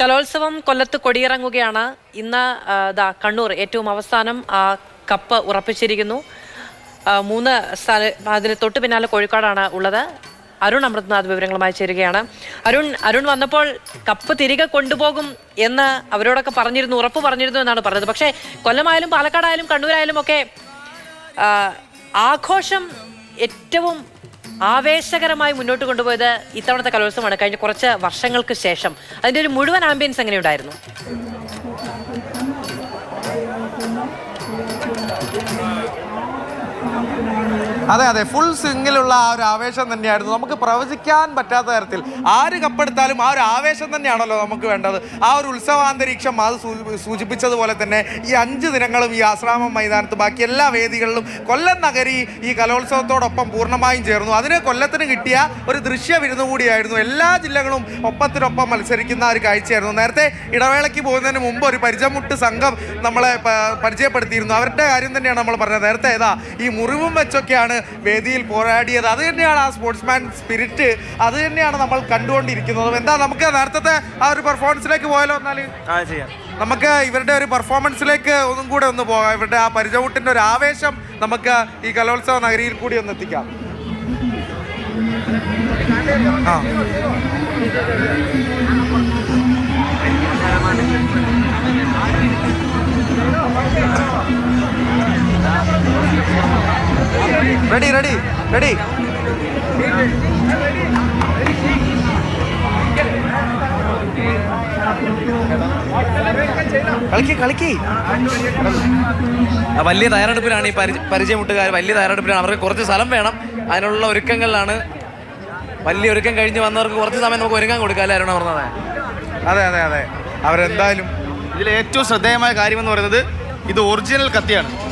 കലോത്സവം കൊല്ലത്ത് കൊടിയിറങ്ങുകയാണ്. ഇന്ന് ദാ കണ്ണൂർ ഏറ്റവും അവസാനം ആ കപ്പ് ഉറപ്പിച്ചിരിക്കുന്നു. മൂന്ന് സ്ഥല അതിന് തൊട്ട് പിന്നാലെ കോഴിക്കോടാണ് ഉള്ളത്. അരുൺ അമൃത്നാഥ് വിവരങ്ങളുമായി ചേരുകയാണ്. അരുൺ അരുൺ വന്നപ്പോൾ കപ്പ് തിരികെ കൊണ്ടുപോകും എന്ന് അവരോടൊക്കെ പറഞ്ഞിരുന്നു ഉറപ്പ് പറഞ്ഞിരുന്നു എന്നാണ് പറഞ്ഞത്. പക്ഷേ കൊല്ലമായാലും പാലക്കാടായാലും കണ്ണൂരായാലും ഒക്കെ ആഘോഷം ഏറ്റവും ആവേശകരമായി മുന്നോട്ട് കൊണ്ടുപോയത് ഇത്തവണത്തെ കലോത്സവമാണ്. കഴിഞ്ഞ കുറച്ച് വർഷങ്ങൾക്ക് ശേഷം. അതിന്റെ ഒരു മുഴുവൻ ആംബിയൻസ് എങ്ങനെയുണ്ടായിരുന്നു? അതെ അതെ. ഫുൾ സ്വിങ്ങിലുള്ള ആ ഒരു ആവേശം തന്നെയായിരുന്നു. നമുക്ക് പ്രവചിക്കാൻ പറ്റാത്ത തരത്തിൽ ആര് കപ്പെടുത്താലും ആ ഒരു ആവേശം തന്നെയാണല്ലോ നമുക്ക് വേണ്ടത്. ആ ഒരു ഉത്സവാന്തരീക്ഷം അത് സൂചിപ്പിച്ചതുപോലെ തന്നെ ഈ അഞ്ച് ദിനങ്ങളും ഈ ആശ്രാമം മൈതാനത്ത് ബാക്കി എല്ലാ വേദികളിലും കൊല്ലം നഗരി ഈ കലോത്സവത്തോടൊപ്പം പൂർണമായും ചേർന്നു. അതിന് കൊല്ലത്തിന് കിട്ടിയ ഒരു ദൃശ്യ വിരുന്ന് കൂടിയായിരുന്നു. എല്ലാ ജില്ലകളും ഒപ്പത്തിനൊപ്പം മത്സരിക്കുന്ന ഒരു കാഴ്ചയായിരുന്നു. നേരത്തെ ഇടവേളയ്ക്ക് പോകുന്നതിന് മുമ്പ് ഒരു പരിചയമുട്ട് സംഘം നമ്മളെ പരിചയപ്പെടുത്തിയിരുന്നു. അവരുടെ കാര്യം തന്നെയാണ് നമ്മൾ പറഞ്ഞത്. നേരത്തെ ഏതാ ഈ മുറിവും വെച്ചൊക്കെയാണ് വേദിയിൽ പോരാടിയത്. അത് തന്നെയാണ് ആ സ്പോർട്സ്മാൻ സ്പിരിറ്റ് അത് തന്നെയാണ് നമ്മൾ കണ്ടുകൊണ്ടിരിക്കുന്നത്. എന്താ നമുക്ക് നേരത്തെ ആ ഒരു പെർഫോമൻസിലേക്ക് പോയാലോ എന്നാൽ ആ ചെയ്യാം. നമുക്ക് ഇവരുടെ ഒരു പെർഫോമൻസിലേക്ക് ഒന്നും കൂടെ ഒന്ന് പോകാം. ഇവരുടെ ആ പരിചവൂട്ടിന്റെ ഒരു ആവേശം നമുക്ക് ഈ കലോത്സവ നഗരിയിൽ കൂടി ഒന്ന് എത്തിക്കാം. ആ. റെഡി റെഡി റെഡി കളിക്ക് കളിക്ക്. വലിയ തയ്യാറെടുപ്പിലാണ് ഈ പരിച- പരിചയമുട്ടുകാർ വലിയ തയ്യാറെടുപ്പിലാണ്. അവർക്ക് കുറച്ച് സ്ഥലം വേണം. അതിനുള്ള ഒരുക്കങ്ങളിലാണ്. വലിയ ഒരുക്കം കഴിഞ്ഞ് വന്നവർക്ക് കുറച്ച് സമയം നമുക്ക് ഒരുങ്ങാൻ കൊടുക്കാം അല്ലേ അരുണ പറഞ്ഞത്? അതെ അതെ അതെ. അവരെന്തായാലും ഇതിൽ ഏറ്റവും ശ്രദ്ധേയമായ കാര്യമെന്ന് പറയുന്നത് ഇത് ഒറിജിനൽ കത്തിയാണ്.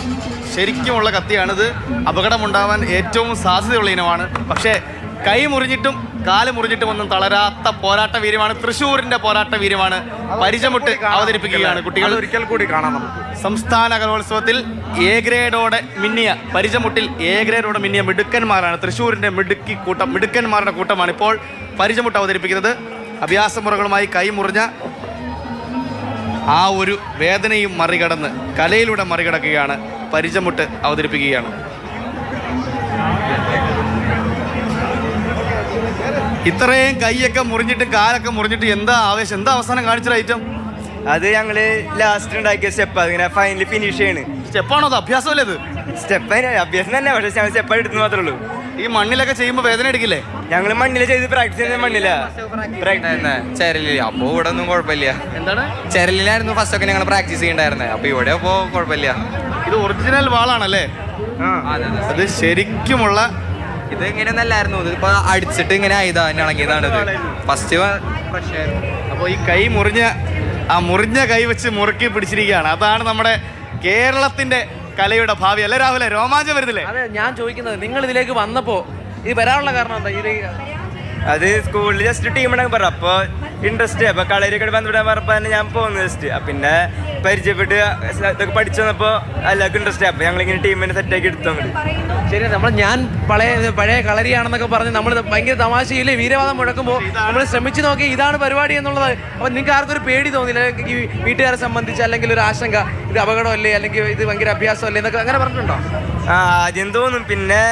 ശരിക്കുമുള്ള കത്തിയാണിത്. അപകടമുണ്ടാവാൻ ഏറ്റവും സാധ്യതയുള്ള ഇനമാണ്. പക്ഷേ കൈ മുറിഞ്ഞിട്ടും കാൽ മുറിഞ്ഞിട്ടും ഒന്നും തളരാത്ത പോരാട്ട വീര്യമാണ് തൃശ്ശൂരിന്റെ പോരാട്ട വീര്യമാണ് പരിചമുട്ട് അവതരിപ്പിക്കുകയാണ് കുട്ടികൾ. ഒരിക്കൽ കൂടി കാണാം സംസ്ഥാന കലോത്സവത്തിൽ എ ഗ്രേഡോടെ മിന്നിയ പരിചമുട്ടിൽ എ ഗ്രേഡോടെ മിന്നിയ മിടുക്കന്മാരാണ്. തൃശ്ശൂരിന്റെ മിടുക്കി കൂട്ടം മിടുക്കന്മാരുടെ കൂട്ടമാണ് ഇപ്പോൾ പരിചമുട്ട് അവതരിപ്പിക്കുന്നത്. അഭ്യാസ മുറകളുമായി കൈ മുറിഞ്ഞ ആ ഒരു വേദനയും മറികടന്ന് കലയിലൂടെ മറികടക്കുകയാണ് പരിചമുട്ട് അവതരിപ്പിക്കുകയാണ്. ഇത്രയും കൈയൊക്കെ മുറിഞ്ഞിട്ട് കാലൊക്കെ മുറിഞ്ഞിട്ട് എന്താ ആവേശം? എന്താ അവസാനം കാണിച്ച ഐറ്റം? അത് ഞങ്ങൾ ലാസ്റ്റ് ഉണ്ടാക്കിയ സ്റ്റെപ്പ് അതിങ്ങനെ ഫൈനലി ഫിനിഷ് ചെയ്യണ്. സ്റ്റെപ്പാണോ അത്? അഭ്യാസമല്ലേ ഇത്? സ്റ്റെപ്പ് അഭ്യാസം തന്നെ പക്ഷേ ഞങ്ങൾ സ്റ്റെപ്പ് എടുത്തു മാത്രമേ ഉള്ളൂ. ഈ മണ്ണിലൊക്കെ ചെയ്യുമ്പോൾ വേദന എടുക്കില്ലേ? ഞങ്ങൾ മണ്ണിൽ ചെയ്ത് പ്രാക്ടീസ് ചെയ്യുന്ന മണ്ണില. ചരലില്ല അപ്പൊ ഇവിടെ ഒന്നും കുഴപ്പമില്ല. എന്താണ്? ചരലിലായിരുന്നു ഫസ്റ്റ് ഒക്കെ ഞങ്ങൾ പ്രാക്ടീസ് ചെയ്യണ്ടായിരുന്നത് അപ്പൊ ഇവിടെ അപ്പോ കുഴപ്പമില്ല. ഇത് ഒറിജിനൽ വാളാണല്ലേ? അത് ശരിക്കുമുള്ള ഇത് ഇങ്ങനെയൊന്നല്ലായിരുന്നു ഇതിപ്പോ അടിച്ചിട്ട് ഇങ്ങനെ ആയതാ ഫസ്റ്റ് അപ്പോൾ ഈ കൈ മുറിഞ്ഞ ആ മുറിഞ്ഞ കൈ വെച്ച് മുറുക്കി പിടിച്ചിരിക്കുകയാണ്. അതാണ് നമ്മുടെ കേരളത്തിന്റെ കലയുടെ ഭാവി. അല്ലേ രാഹുലെ? രോമാഞ്ചം വരുന്നില്ലേ? അതെ ഞാൻ ചോദിക്കുന്നത് നിങ്ങൾ ഇതിലേക്ക് വന്നപ്പോ ഇത് വരാനുള്ള കാരണം എന്താ? ഇത് അത് സ്കൂളിൽ ജസ്റ്റ് ടീം ഉണ്ടെങ്കിൽ പറഞ്ഞു അപ്പോൾ ഇൻട്രസ്റ്റ് അപ്പോൾ കളരിയൊക്കെ ബന്ധപ്പെടാൻ പറഞ്ഞപ്പോൾ ഞാൻ പോകുന്നത് ജസ്റ്റ് പിന്നെ പരിചയപ്പെട്ട് ഇതൊക്കെ പഠിച്ചു വന്നപ്പോൾ എല്ലാവർക്കും ഇൻട്രസ്റ്റ് ഞങ്ങൾ ഇങ്ങനെ ടീമിനെ സെറ്റാക്കി എടുത്തു അങ്ങോട്ട് ശരി നമ്മൾ ഞാൻ പഴയ പഴയ കളരിയാണെന്നൊക്കെ പറഞ്ഞ് നമ്മൾ ഭയങ്കര തമാശയിൽ വീരവാദം മുഴക്കുമ്പോൾ നമ്മൾ ശ്രമിച്ചു നോക്കി ഇതാണ് പരിപാടി എന്നുള്ളത്. അപ്പൊ നിങ്ങൾക്ക് ആർക്കും ഒരു പേടി തോന്നില്ല? ഈ വീട്ടുകാരെ സംബന്ധിച്ച് അല്ലെങ്കിൽ ഒരു ആശങ്ക ഇത് അപകടമല്ലേ? അല്ലെങ്കിൽ ഇത് ഭയങ്കര അഭ്യാസമല്ലേ? എന്നൊക്കെ അങ്ങനെ പറഞ്ഞിട്ടുണ്ടോ? ആദ്യം തോന്നും. പിന്നെ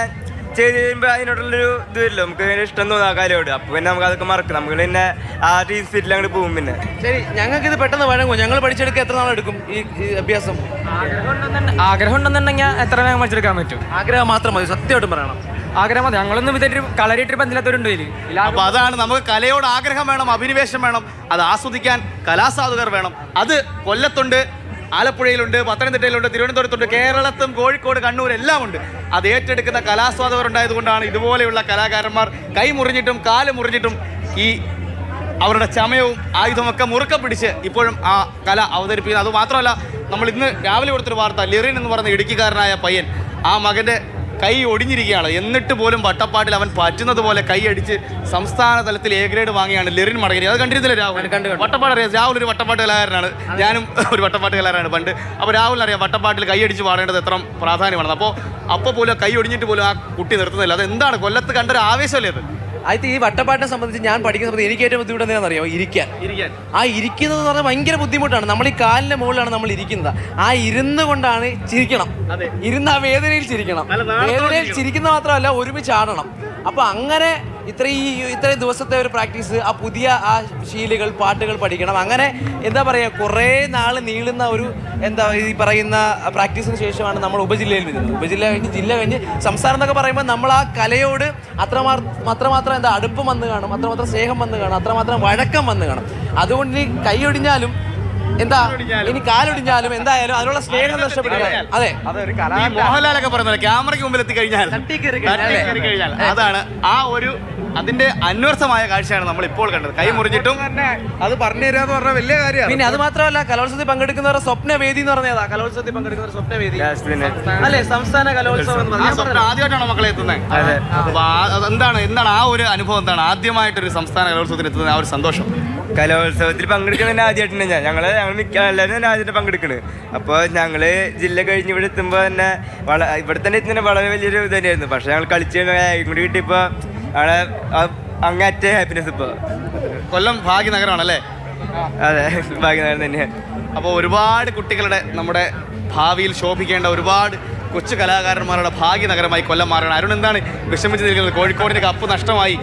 ചെയ്ത് കഴിയുമ്പോൾ അതിനോടുള്ളൊരു ഇത് വരില്ല. നമുക്ക് ഭയങ്കര ഇഷ്ടം തോന്നും ആ കാര്യമോട് അപ്പോൾ പിന്നെ നമുക്ക് അതൊക്കെ മറക്കും നമുക്ക് പിന്നെ ആ ടീം സ്പിരിറ്റിൽ അങ്ങോട്ട് പോകും പിന്നെ. ശരി ഞങ്ങൾക്ക് ഇത് പെട്ടെന്ന് വഴങ്ങും ഞങ്ങൾ പഠിച്ചെടുക്കാൻ എത്ര നാളെടുക്കും ഈ ഈ അഭ്യാസം? ആഗ്രഹം ഉണ്ടെന്നുണ്ടെങ്കിൽ എത്ര വേഗം പഠിച്ചെടുക്കാൻ പറ്റും? ആഗ്രഹം മാത്രം മതി സത്യമായിട്ടും പറയണം. ആഗ്രഹം മതി. ഞങ്ങളൊന്നും ഇതൊരു കളരിയിട്ട് ബന്ധമില്ലാത്തവരുണ്ട് ഇതിൽ അപ്പൊ അതാണ് നമുക്ക് കലയോട് ആഗ്രഹം വേണം അഭിനിവേശം വേണം. അത് ആസ്വദിക്കാൻ കലാസാധകർ വേണം. അത് കൊല്ലത്തുണ്ട് ആലപ്പുഴയിലുണ്ട് പത്തനംതിട്ടയിലുണ്ട് തിരുവനന്തപുരത്തുണ്ട് കേരളത്തും കോഴിക്കോട് കണ്ണൂർ എല്ലാം ഉണ്ട് അത് ഏറ്റെടുക്കുന്ന കലാസ്വാദകരുണ്ടായതുകൊണ്ടാണ് ഇതുപോലെയുള്ള കലാകാരന്മാർ കൈ മുറിഞ്ഞിട്ടും കാൽ മുറിഞ്ഞിട്ടും ഈ അവരുടെ ചമയവും ആയുധമൊക്കെ മുറുക്ക പിടിച്ച് ഇപ്പോഴും ആ കല അവതരിപ്പിക്കുന്നത്. അതുമാത്രമല്ല നമ്മൾ ഇന്ന് രാവിലെ കൊടുത്തൊരു വാർത്ത ലിറിൻ എന്ന് പറയുന്ന ഇടുക്കിക്കാരനായ പയ്യൻ ആ മകന്റെ കൈ ഒടിഞ്ഞിരിക്കുകയാണ്. എന്നിട്ട് പോലും വട്ടപ്പാട്ടിൽ അവൻ പറ്റുന്നത് പോലെ കൈ അടിച്ച് സംസ്ഥാന തലത്തിൽ എ ഗ്രേഡ് വാങ്ങിയാണ് ലെറിൻ മടങ്ങി അത് കണ്ടിരുന്നില്ല രാഹുൽ? വട്ടപ്പാട് അറിയാം. രാഹുൽ ഒരു വട്ടപ്പാട്ട് കലാകാരനാണ്. ഞാനും ഒരു വട്ടപ്പാട്ട് കലാകാരനാണ് പണ്ട്. അപ്പോൾ രാഹുൽ അറിയാം വട്ടപ്പാട്ടിൽ കൈയടിച്ച് പാടേണ്ടത് എത്ര പ്രാധാന്യമാണ് അപ്പോൾ അപ്പോൾ പോലും കൈ ഒടിഞ്ഞിട്ട് പോലും ആ കുട്ടി നിർത്തുന്നില്ല. അത് എന്താണ് കൊല്ലത്ത് കണ്ടൊരു ആവേശമല്ലേ അത്? ആദ്യത്തെ ഈ വട്ടപ്പാട്ടിനെ സംബന്ധിച്ച് ഞാൻ പഠിക്കുന്ന സമയത്ത് എനിക്ക് ഏറ്റവും ബുദ്ധിമുട്ട് എന്താണെന്ന് അറിയോ ഇരിക്കാൻ. ഇരിക്കാൻ. ആ ഇരിക്കുന്നത് എന്ന് പറഞ്ഞാൽ ഭയങ്കര ബുദ്ധിമുട്ടാണ്. നമ്മൾ ഈ കാലിന്റെ മുകളിലാണ് നമ്മൾ ഇരിക്കുന്നത്. ആ ഇരുന്ന് കൊണ്ടാണ് ചിരിക്കണം. അതെ. ഇരുന്ന് ആ വേദനയിൽ ചിരിക്കണം. വേദനയിൽ. ചിരിക്കുന്ന മാത്രമല്ല ഒരുമിച്ച് ആടണം. അപ്പൊ അങ്ങനെ ഇത്രയും ഇത്രയും ദിവസത്തെ ഒരു പ്രാക്ടീസ് ആ പുതിയ ആ ശീലുകൾ പാട്ടുകൾ പഠിക്കണം. അങ്ങനെ എന്താ പറയുക കുറേ നാൾ നീളുന്ന ഒരു എന്താ ഈ പറയുന്ന പ്രാക്ടീസിന് ശേഷമാണ് നമ്മൾ ഉപജില്ലയിൽ വരുന്നത് ഉപജില്ല കഴിഞ്ഞ് ജില്ല കഴിഞ്ഞ് സംസ്ഥാനം എന്നൊക്കെ പറയുമ്പോൾ നമ്മൾ ആ കലയോട് അത്രമാത്രം അത്രമാത്രം എന്താ അടുപ്പം വന്ന് കാണും അത്രമാത്രം സ്നേഹം വന്ന് കാണും അത്രമാത്രം വഴക്കം വന്ന് കാണും. അതുകൊണ്ട് കൈയൊടിഞ്ഞാലും എന്താ? ഇനി കാലൊടിഞ്ഞാലും എന്തായാലും അതിനുള്ള സ്നേഹം നഷ്ടപ്പെടില്ല. അതെ. അതൊരു ഈ കലാ മോഹൻലാലൊക്കെ പറയുന്നത് ക്യാമറയ്ക്ക് മുമ്പിൽ എത്തിക്കഴിഞ്ഞാൽ കഴിഞ്ഞാൽ അതാണ് ആ ഒരു അതിന്റെ അന്വർത്ഥമായ കാഴ്ചയാണ് നമ്മൾ ഇപ്പോൾ കണ്ടത്. കൈ മുറിഞ്ഞിട്ടും അത് പറഞ്ഞു തരാന്ന് പറഞ്ഞ വലിയ കാര്യമാണ്. പിന്നെ അത് മാത്രമല്ല കലോത്സവത്തിൽ പങ്കെടുക്കുന്നവരുടെ സ്വപ്നവേദി എന്ന് പറഞ്ഞതാ. കലോത്സവത്തിൽ പങ്കെടുക്കുന്നവരുടെ സ്വപ്ന വേദി ലാസ്റ്റ് തന്നെ അല്ലെ സംസ്ഥാന കലോത്സവം എന്ന് ആ പറഞ്ഞാൽ സ്വപ്നം മക്കളെ എത്തുന്നത് എന്താണ് എന്താണ് ആ ഒരു അനുഭവം എന്താണ്? ആദ്യമായിട്ടൊരു സംസ്ഥാന കലോത്സവത്തിന് എത്തുന്നത് ആ ഒരു സന്തോഷം? കലോത്സവത്തിൽ പങ്കെടുക്കുന്ന ആദ്യമായിട്ടുണ്ട് ഞാൻ. ഞങ്ങൾ ഞങ്ങൾ മിക്ക എല്ലാവരും തന്നെ ആദ്യമായിട്ട് പങ്കെടുക്കുന്നത് അപ്പോൾ ഞങ്ങൾ ജില്ല കഴിഞ്ഞ് ഇവിടെ എത്തുമ്പോൾ തന്നെ വള ഇവിടെ തന്നെ എത്തുന്ന വളരെ വലിയൊരു ഇത് തന്നെയായിരുന്നു. പക്ഷെ ഞങ്ങൾ കളിച്ച് കൂടി കിട്ടിയപ്പോൾ ഞങ്ങളെ അങ്ങേറ്റേ ഹാപ്പിനെസ് ഇപ്പോൾ കൊല്ലം ഭാഗ്യനഗരമാണല്ലേ അതെ ഭാഗ്യനഗരം തന്നെയാണ്. അപ്പോൾ ഒരുപാട് കുട്ടികളുടെ നമ്മുടെ ഭാവിയിൽ ശോഭിക്കേണ്ട ഒരുപാട് കൊച്ചു കലാകാരന്മാരുടെ ഭാഗ്യ നഗരമായി കൊല്ലം മാറണം അരുൺ എന്താണ് വിഷമിച്ച് നിൽക്കുന്നത്? കോഴിക്കോടിന്റെ കപ്പ് നഷ്ടമായി.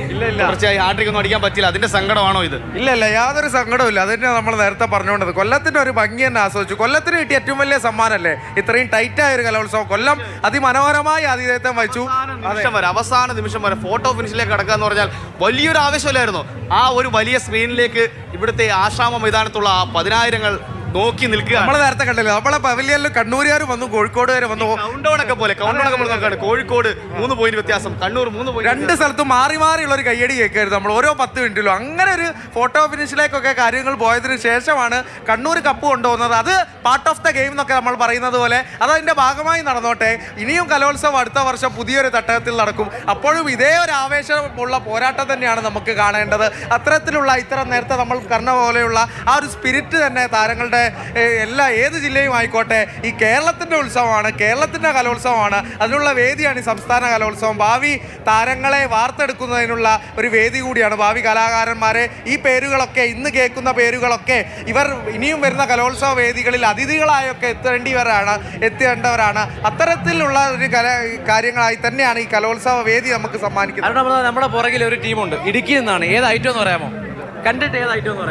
തുടർച്ചയായി ഹാട്രിക് ഒന്നും അടിക്കാൻ പറ്റില്ല. അതിന്റെ സങ്കടമാണോ ഇത്? ഇല്ല ഇല്ല. യാതൊരു സങ്കടവും ഇല്ല അതന്നെ നമ്മൾ നേരത്തെ പറഞ്ഞുകൊണ്ടത്. കൊല്ലത്തിന്റെ ഒരു ഭംഗി തന്നെ ആസ്വദിച്ചു. കൊല്ലത്തിന് കിട്ടിയ ഏറ്റവും വലിയ സമ്മാനമല്ലേ ഇത്രയും ടൈറ്റ് ആയ ഒരു കലോത്സവം. കൊല്ലം അതിമനോഹരമായി ആതിഥേയത്വം വഹിച്ചു. നിമിഷം വരെ അവസാന നിമിഷം വരെ ഫോട്ടോ ഫിനിഷിലേക്ക് കടക്കുക എന്ന് പറഞ്ഞാൽ വലിയൊരു ആവേശമല്ലായിരുന്നു. ആ ഒരു വലിയ സ്ക്രീനിലേക്ക് ഇവിടുത്തെ ആശ്രാമ മൈതാനത്തുള്ള ആ പതിനായിരങ്ങൾ നോക്കി നിൽക്കുക നമ്മളെ നേരത്തെ കണ്ടല്ലോ നമ്മളെ പവലിയനിൽ കണ്ണൂരുകാർ വന്നു കോഴിക്കോട് വരെ വന്നു. കൗണ്ടൗൺ ഒക്കെ പോലെ കൗണ്ടൗൺ നമ്മൾ നോക്കുകയാണ്. കോഴിക്കോട് മൂന്ന് പോയിന്റ് വ്യത്യാസം കണ്ണൂർ മൂന്ന് പോയിന്റ് രണ്ട് സ്ഥലത്തും മാറി മാറിയുള്ള ഒരു കയ്യടി കേൾക്കരുത്. നമ്മൾ ഓരോ പത്ത് മിനിറ്റിലും അങ്ങനെ ഒരു ഫോട്ടോ ഫിനിഷിലേക്കൊക്കെ കാര്യങ്ങൾ പോയതിനു ശേഷമാണ് കണ്ണൂർ കപ്പ് കൊണ്ടുപോകുന്നത്. അത് പാർട്ട് ഓഫ് ദ ഗെയിം എന്നൊക്കെ നമ്മൾ പറയുന്നത് പോലെ അത് അതിന്റെ ഭാഗമായി നടന്നോട്ടെ. ഇനിയും കലോത്സവം അടുത്ത വർഷം പുതിയൊരു തട്ടകത്തിൽ നടക്കും. അപ്പോഴും ഇതേ ഒരു ആവേശമുള്ള പോരാട്ടം തന്നെയാണ് നമുക്ക് കാണേണ്ടത്. അത്തരത്തിലുള്ള ഇത്ര നേരത്തെ നമ്മൾ കർണ പോലെയുള്ള ആ ഒരു സ്പിരിറ്റ് തന്നെ താരങ്ങളുടെ ഏഹ്, എല്ലാ ഏത് ജില്ലയും ആയിക്കോട്ടെ. ഈ കേരളത്തിന്റെ ഉത്സവമാണ് കേരളത്തിന്റെ കലോത്സവമാണ്. അതിനുള്ള വേദിയാണ് ഈ സംസ്ഥാന കലോത്സവം. ഭാവി താരങ്ങളെ വാർത്തെടുക്കുന്നതിനുള്ള ഒരു വേദി കൂടിയാണ് ഭാവി കലാകാരന്മാരെ. ഈ പേരുകളൊക്കെ ഇന്ന് കേൾക്കുന്ന പേരുകളൊക്കെ ഇവർ ഇനിയും വരുന്ന കലോത്സവ വേദികളിൽ അതിഥികളായൊക്കെ എത്തേണ്ടിവരാണ് എത്തേണ്ടവരാണ്. അത്തരത്തിലുള്ള ഒരു കല കാര്യങ്ങളായി തന്നെയാണ് ഈ കലോത്സവ വേദി നമുക്ക് സമ്മാനിക്കുന്നത്. നമ്മുടെ പുറകിൽ ഒരു ടീമുണ്ട്. ഇടുക്കി എന്നാണ് ഏത് ഐറ്റം എന്ന് പറയാമോ?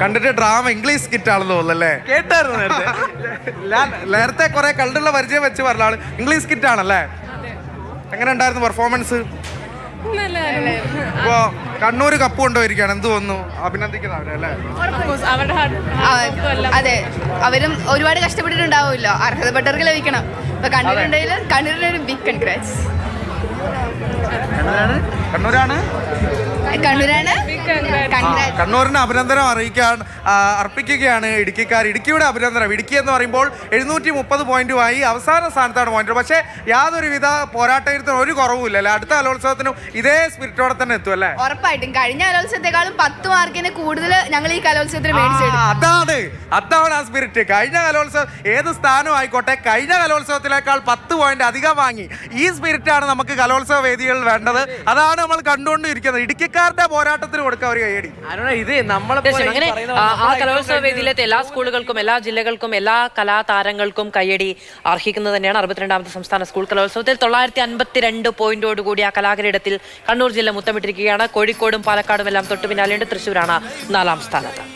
കണ്ടിട്ട് ഡ്രാമ ഇംഗ്ലീഷ് സ്കിറ്റ് ആണെന്ന് തോന്നുന്നല്ലേ കേട്ടായിരുന്നു നേരത്തെ. നേരത്തെ കുറെ കണ്ടുള്ള പരിചയം വെച്ച് പറഞ്ഞ ആൾ ഇംഗ്ലീഷ് സ്കിറ്റ് ആണല്ലേ എങ്ങനെ ഉണ്ടായിരുന്നു പെർഫോമൻസ് ഇപ്പോ കണ്ണൂര് കപ്പ് കൊണ്ടുപോയിരിക്കുകയാണ് എന്ത് തോന്നുന്നു? ആ, അതെ അവരും ഒരുപാട് കഷ്ടപ്പെട്ടിട്ടുണ്ടാവുമല്ലോ. അർഹതപ്പെട്ടവർക്ക് ലഭിക്കണം. ഇപ്പൊ കണ്ണൂരുണ്ടെങ്കിൽ കണ്ണൂരിന് ഒരു ബിഗ് കൺഗ്രാറ്റ്സ് കണ്ണൂരാണ്? കണ്ണൂരാണ്? കണ്ണൂരിന് അഭിനന്ദനം അറിയിക്കാൻ അർപ്പിക്കുകയാണ് ഇടുക്കിക്കാർ. ഇടുക്കിയുടെ അഭിനന്ദനം. ഇടുക്കി എന്ന് പറയുമ്പോൾ എഴുന്നൂറ്റി മുപ്പത് പോയിന്റുമായി അവസാന സ്ഥാനത്താണ് പോയിന്റ്. പക്ഷേ യാതൊരുവിധ പോരാട്ടത്തിന് ഒരു കുറവുമില്ല അല്ലേ? അടുത്ത കലോത്സവത്തിനും ഇതേ സ്പിരിറ്റോടെ തന്നെ എത്തും അല്ലേ? ഉറപ്പായിട്ടും. കഴിഞ്ഞ കലോത്സവത്തെക്കാളും പത്ത് മാർക്കിന് കൂടുതൽ ഞങ്ങൾ ഈ കലോത്സവത്തിന് അതാണ്. അതാണ് ആ സ്പിരിറ്റ് കഴിഞ്ഞ കലോത്സവം ഏത് സ്ഥാനം ആയിക്കോട്ടെ കഴിഞ്ഞ കലോത്സവത്തിലേക്കാൾ പത്ത് പോയിന്റ് അധികം വാങ്ങി. ഈ സ്പിരിറ്റാണ് നമുക്ക് കലോത്സവ വേദികളിൽ വേണ്ടത്. അതാണ് നമ്മൾ കണ്ടുകൊണ്ടിരിക്കുന്നത്. ഇടുക്കിക്കാരുടെ പോരാട്ടത്തിന് കൊടുക്കുക ഒരു കൈയടി ഇത് നമ്മളെ അങ്ങനെ ആ, കലോത്സവ ഐറ്റം എല്ലാ സ്കൂളുകൾക്കും എല്ലാ ജില്ലകൾക്കും എല്ലാ കലാതാരങ്ങൾക്കും കൈയടി അർഹിക്കുന്നത് തന്നെയാണ് അറുപത്തിരണ്ടാമത്തെ സംസ്ഥാന സ്കൂൾ കലോത്സവത്തിൽ തൊള്ളായിരത്തി അൻപത്തിരണ്ട് പോയിന്റോടുകൂടി ആ കലാകിരീടത്തിൽ കണ്ണൂർ ജില്ല മുത്തമിട്ടിരിക്കുകയാണ്. കോഴിക്കോടും പാലക്കാടും എല്ലാം തൊട്ടു പിന്നാലെയുണ്ട് തൃശ്ശൂരാണ് നാലാം സ്ഥാനത്ത്.